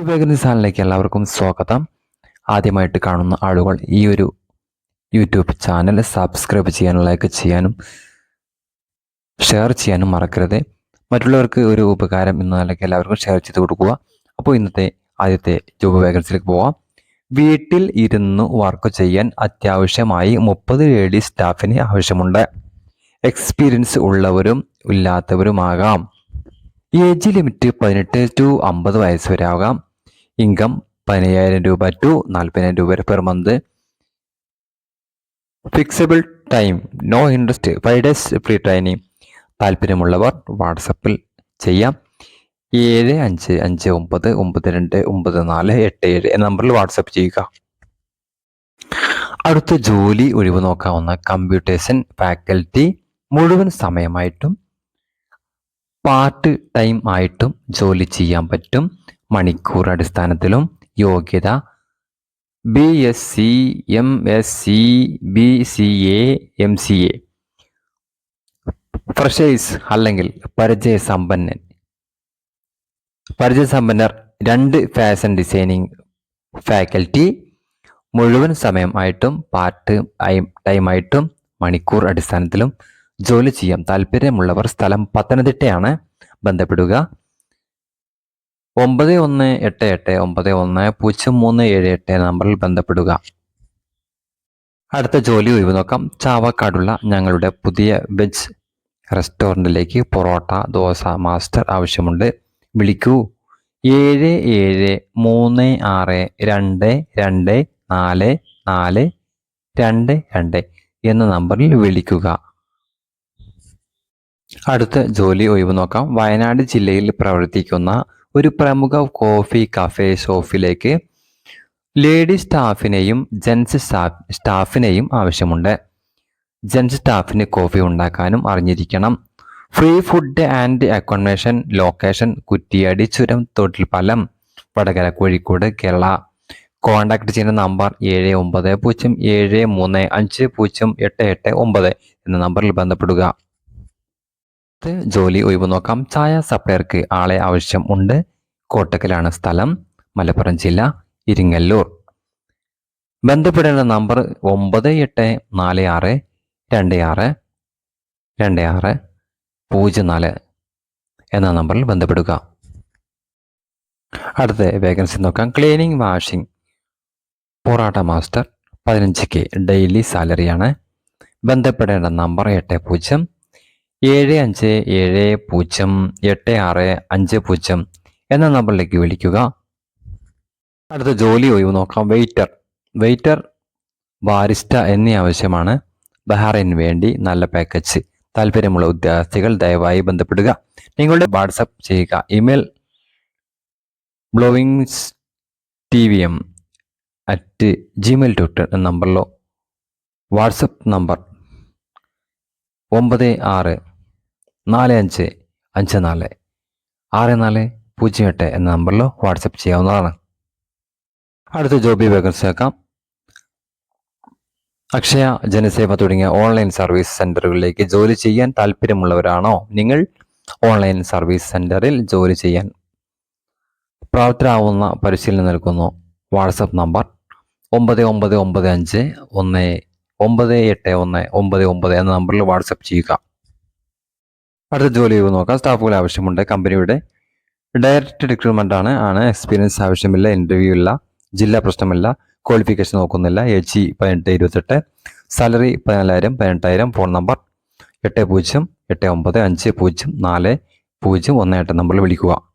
വേഗനി ചാനലിലേക്ക് എല്ലാവർക്കും സ്വാഗതം. ആദ്യമായിട്ട് കാണുന്ന ആളുകൾ ഈ ഒരു യൂട്യൂബ് ചാനൽ സബ്സ്ക്രൈബ് ചെയ്യാനും ലൈക്ക് ചെയ്യാനും ഷെയർ ചെയ്യാനും മറക്കരുത്. മറ്റുള്ളവർക്ക് ഒരു ഉപകാരം എന്ന നിലയ്ക്ക് എല്ലാവർക്കും ഷെയർ ചെയ്ത് കൊടുക്കുക. അപ്പോൾ ഇന്നത്തെ ആദ്യത്തെ ജോബ് വേക്കൻസിയിലേക്ക് പോവാം. വീട്ടിൽ ഇരുന്ന് വർക്ക് ചെയ്യാൻ അത്യാവശ്യമായി മുപ്പത് ലേഡി സ്റ്റാഫിന് ആവശ്യമുണ്ട്. എക്സ്പീരിയൻസ് ഉള്ളവരും ഇല്ലാത്തവരുമാകാം. ഏജ് ലിമിറ്റ് പതിനെട്ട് ടു അമ്പത് വയസ്സ് വരെ ആകാം. ഇൻകം പതിനയ്യായിരം രൂപ ടു നാൽപ്പതിനായിരം രൂപ വരെ per month. Flexible time no interest five days free training. താല്പര്യമുള്ളവർ വാട്സപ്പിൽ ചെയ്യാം. ഏഴ് അഞ്ച് അഞ്ച് ഒമ്പത് ഒമ്പത് രണ്ട് ഒമ്പത് നാല് എട്ട് ഏഴ് എന്ന നമ്പറിൽ വാട്സപ്പ് ചെയ്യുക. അടുത്ത ജോലി ഒഴിവ് നോക്കാവുന്ന കമ്പ്യൂട്ടേഷൻ ഫാക്കൽറ്റി മുഴുവൻ സമയമായിട്ടും പാർട്ട് ടൈം ആയിട്ടും ജോലി ചെയ്യാൻ പറ്റും. മണിക്കൂർ അടിസ്ഥാനത്തിലും യോഗ്യത. B S C M S C B C A M C A freshers അല്ലെങ്കിൽ പരിചയസമ്പന്നൻ. പരിചയസമ്പന്നർ രണ്ട് ഫാഷൻ ഡിസൈനിങ് ഫാക്കൽറ്റി മുഴുവൻ സമയം ആയിട്ടും പാർട്ട് ടൈം ആയിട്ടും മണിക്കൂർ അടിസ്ഥാനത്തിലും ജോലി ചെയ്യാം. താല്പര്യമുള്ളവർ സ്ഥലം പത്തനംതിട്ടയാണ് ബന്ധപ്പെടുക. ഒമ്പത് ഒന്ന് എട്ട് എട്ട് ഒമ്പത് ഒന്ന് പൂജ്യം മൂന്ന് ഏഴ് എട്ട് നമ്പറിൽ ബന്ധപ്പെടുക. അടുത്ത ജോലി ഒഴിവ് നോക്കാം. ചാവക്കാടുള്ള ഞങ്ങളുടെ പുതിയ വെജ് റെസ്റ്റോറന്റിലേക്ക് പൊറോട്ട ദോശ മാസ്റ്റർ ആവശ്യമുണ്ട്. വിളിക്കൂ. ഏഴ് ഏഴ് മൂന്ന് ആറ് രണ്ട് രണ്ട് നാല് നാല് രണ്ട് രണ്ട് എന്ന നമ്പറിൽ വിളിക്കുക. അടുത്ത ജോലി ഒഴിവ് നോക്കാം. വയനാട് ജില്ലയിൽ പ്രവർത്തിക്കുന്ന ഒരു പ്രമുഖ കോഫി കഫേ ഷോപ്പിലേക്ക് ലേഡി സ്റ്റാഫിനെയും ജെൻസ് സ്റ്റാഫിനെയും ആവശ്യമുണ്ട്. ജെൻസ് സ്റ്റാഫിന് കോഫി ഉണ്ടാക്കാനും അറിഞ്ഞിരിക്കണം. Free food and accommodation location Kuttiady Churam Thottilpalam Vadakara Kozhikode Kerala. Contact ചെയ്യുന്ന നമ്പർ ഏഴ് ഒമ്പത് പൂജ്യം ഏഴ് മൂന്ന് അഞ്ച് പൂജ്യം എട്ട് എട്ട് ഒമ്പത് എന്ന നമ്പറിൽ ബന്ധപ്പെടുക. ജോലി ഒഴിവ് നോക്കാം. ചായ സപ്ലയർക്ക് ആളെ ആവശ്യം ഉണ്ട്. കോട്ടക്കലാണ് സ്ഥലം. മലപ്പുറം ജില്ല ഇരിങ്ങല്ലൂർ. ബന്ധപ്പെടേണ്ട നമ്പർ ഒമ്പത് എട്ട് നാല് ആറ് രണ്ട് ആറ് രണ്ട് ആറ് പൂജ്യം നാല് എന്ന നമ്പറിൽ ബന്ധപ്പെടുക. അടുത്ത വേക്കൻസി നോക്കാം. Cleaning washing. പൊറാട്ട മാസ്റ്റർ പതിനഞ്ച് കെ ഡെയിലി സാലറിയാണ്. ബന്ധപ്പെടേണ്ട നമ്പർ എട്ട് പൂജ്യം ഏഴ് അഞ്ച് ഏഴ് പൂജ്യം എട്ട് ആറ് അഞ്ച് പൂജ്യം എന്ന നമ്പറിലേക്ക് വിളിക്കുക. അടുത്ത ജോലി ഒഴിവ് നോക്കാം. വെയിറ്റർ. വെയിറ്റർ ബാരിസ്റ്റ എന്നീ ആവശ്യമാണ്. ബഹാറിന് വേണ്ടി നല്ല പാക്കേജ് താല്പര്യമുള്ള ഉദ്യോഗാർത്ഥികൾ ദയവായി ബന്ധപ്പെടുക. നിങ്ങളുടെ വാട്സപ്പ് ചെയ്യുക. Email ബ്ലോവിങ്സ് T V M at Gmail dot എന്ന നമ്പറിലോ വാട്സപ്പ് നമ്പർ ഒമ്പത് ആറ് നാല് അഞ്ച് അഞ്ച് നാല്. ആറ് നാല് പൂജ്യം എട്ട് എന്ന നമ്പറിലോ വാട്സപ്പ് ചെയ്യാവുന്നതാണ്. അടുത്ത ജോബി വേക്കൻസി ആക്കാം അക്ഷയ ജനസേവ തുടങ്ങിയ ഓൺലൈൻ സർവീസ് സെന്ററുകളിലേക്ക് ജോലി ചെയ്യാൻ താല്പര്യമുള്ളവരാണോ? നിങ്ങൾ ഓൺലൈൻ സർവീസ് സെന്ററിൽ ജോലി ചെയ്യാൻ പ്രാപ്തരാവുന്ന പരിശീലനം നൽകുന്നു. വാട്സപ്പ് നമ്പർ ഒമ്പത് ഒമ്പത് ഒമ്പത് അഞ്ച് ഒന്ന് ഒമ്പത് എട്ട് ഒന്ന് ഒമ്പത് ഒമ്പത് എന്ന നമ്പറിൽ വാട്സപ്പ് ചെയ്യുക. അടുത്ത ജോലി നോക്കാം. സ്റ്റാഫുകൾ ആവശ്യമുണ്ട്. കമ്പനിയുടെ ഡയറക്റ്റ് റിക്രൂട്ട്മെന്റ് ആണ്. ആണ് എക്സ്പീരിയൻസ് ആവശ്യമില്ല ഇന്റർവ്യൂ ഇല്ല ജില്ലാ പ്രശ്നമില്ല ക്വാളിഫിക്കേഷൻ നോക്കുന്നില്ല. എച്ച് ജി പതിനെട്ട് ഇരുപത്തെട്ട് സാലറി പതിനാലായിരം പതിനെട്ടായിരം ഫോൺ നമ്പർ എട്ട് പൂജ്യം എട്ട് ഒമ്പത് അഞ്ച് പൂജ്യം നാല് പൂജ്യം ഒന്ന് എട്ട് നമ്പറിൽ വിളിക്കുക.